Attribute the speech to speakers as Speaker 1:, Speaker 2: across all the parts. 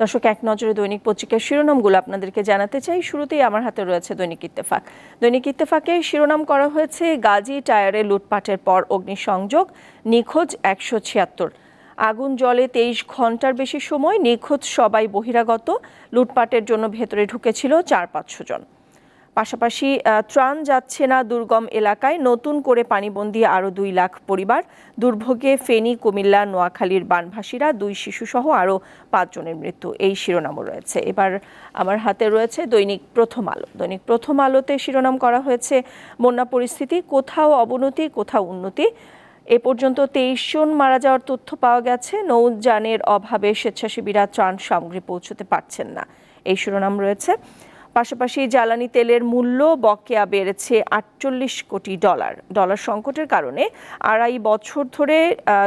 Speaker 1: দর্শক, এক নজরে দৈনিক পত্রিকার শিরোনামগুলো আপনাদেরকে জানাতে চাই। শুরুতেই আমার হাতে রয়েছে দৈনিক ইত্তেফাক। দৈনিক ইত্তেফাকে শিরোনাম করা হয়েছে, গাজী টায়ারে লুটপাটের পর অগ্নিসংযোগ, নিখোঁজ একশো ছিয়াত্তর। আগুন জলে তেইশ ঘণ্টার বেশি সময় নিখোঁজ সবাই বহিরাগত, লুটপাটের জন্য ভেতরে ঢুকেছিল চার পাঁচশো জন। পাশাপাশি ত্রাণ যাচ্ছে না দুর্গম এলাকায়, নতুন করে পানিবন্দী আরও দুই লাখ পরিবার। দুর্ভোগে ফেনী, কুমিল্লা, নোয়াখালীর বানভাসীরা, দুই শিশুসহ আরও পাঁচজনের মৃত্যু। এই শিরোনামও রয়েছে। এবার আমার হাতে রয়েছে দৈনিক প্রথম আলো। দৈনিক প্রথম আলোতে শিরোনাম করা হয়েছে, বন্যা পরিস্থিতি, কোথাও অবনতি, কোথাও উন্নতি। এ পর্যন্ত তেইশ জন মারা যাওয়ার তথ্য পাওয়া গেছে। নৌযানের অভাবে স্বেচ্ছাসেবীরা ত্রাণ সামগ্রী পৌঁছতে পারছেন না। এই শিরোনাম রয়েছে পাশাপাশি জ্বালানি তেলের মূল্য বকেয়া বেড়েছে আটচল্লিশ কোটি ডলার। ডলার সংকটের কারণে আড়াই বছর ধরে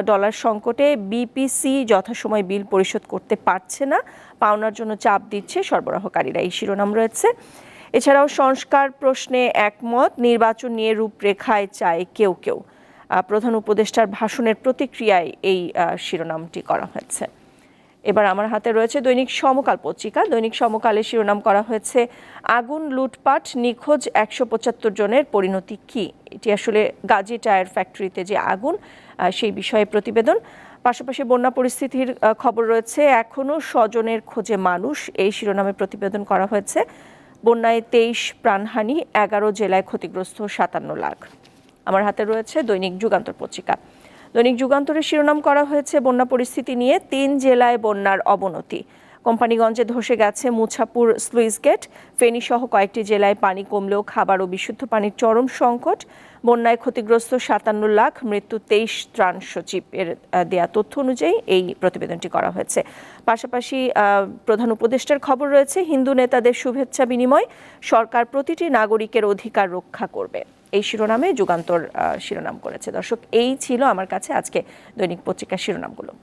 Speaker 1: ডলার সংকটে বিপিসি যথাসময় বিল পরিশোধ করতে পারছে না। পাওনার জন্য চাপ দিচ্ছে সরবরাহকারীরা। এই শিরোনাম রয়েছে। এছাড়াও সংস্কার প্রশ্নে একমত, নির্বাচন নিয়ে রূপরেখায় চায় কেউ কেউ। প্রধান উপদেষ্টার ভাষণের প্রতিক্রিয়ায় এই শিরোনামটি করা হয়েছে। এবার আমার হাতে রয়েছে দৈনিক সমকাল পত্রিকা। দৈনিক সমকালে শিরোনাম করা হয়েছে, আগুন লুটপাট, নিখোঁজ একশো পঁচাত্তর জনের পরিণতি কি? এটি আসলে গাজী টায়ার ফ্যাক্টরিতে যে আগুন সেই বিষয়ে প্রতিবেদন। পাশাপাশি বন্যা পরিস্থিতির খবর রয়েছে এখনও স্বজনের খোঁজে মানুষ। এই শিরোনামে প্রতিবেদন করা হয়েছে, বন্যায় তেইশ প্রাণহানি, এগারো জেলায় ক্ষতিগ্রস্ত সাতান্ন লাখ। আমার হাতে রয়েছে দৈনিক যুগান্তর পত্রিকা। দৈনিক যুগান্তরের শিরোনাম করা হয়েছে বন্যা পরিস্থিতি নিয়ে তিন জেলায় বন্যার অবনতি। কোম্পানিগঞ্জে ধসে গেছে মুছাপুর স্লুইস গেট। ফেনী সহ কয়েকটি জেলায় পানি কমলেও খাবার ও বিশুদ্ধ পানির চরম সংকট। বন্যায় ক্ষতিগ্রস্ত সাতান্ন লাখ, মৃত্যু তেইশ ত্রাণ সচিবের দেয়া তথ্য অনুযায়ী এই প্রতিবেদনটি করা হয়েছে। পাশাপাশি প্রধান উপদেষ্টার খবর রয়েছে, হিন্দু নেতাদের শুভেচ্ছা বিনিময়। সরকার প্রতিটি নাগরিকের অধিকার রক্ষা করবে। এই শিরোনামে যুগান্তর শিরোনাম করেছে। দর্শক এই ছিল আমার কাছে আজকে দৈনিক পত্রিকার শিরোনামগুলো।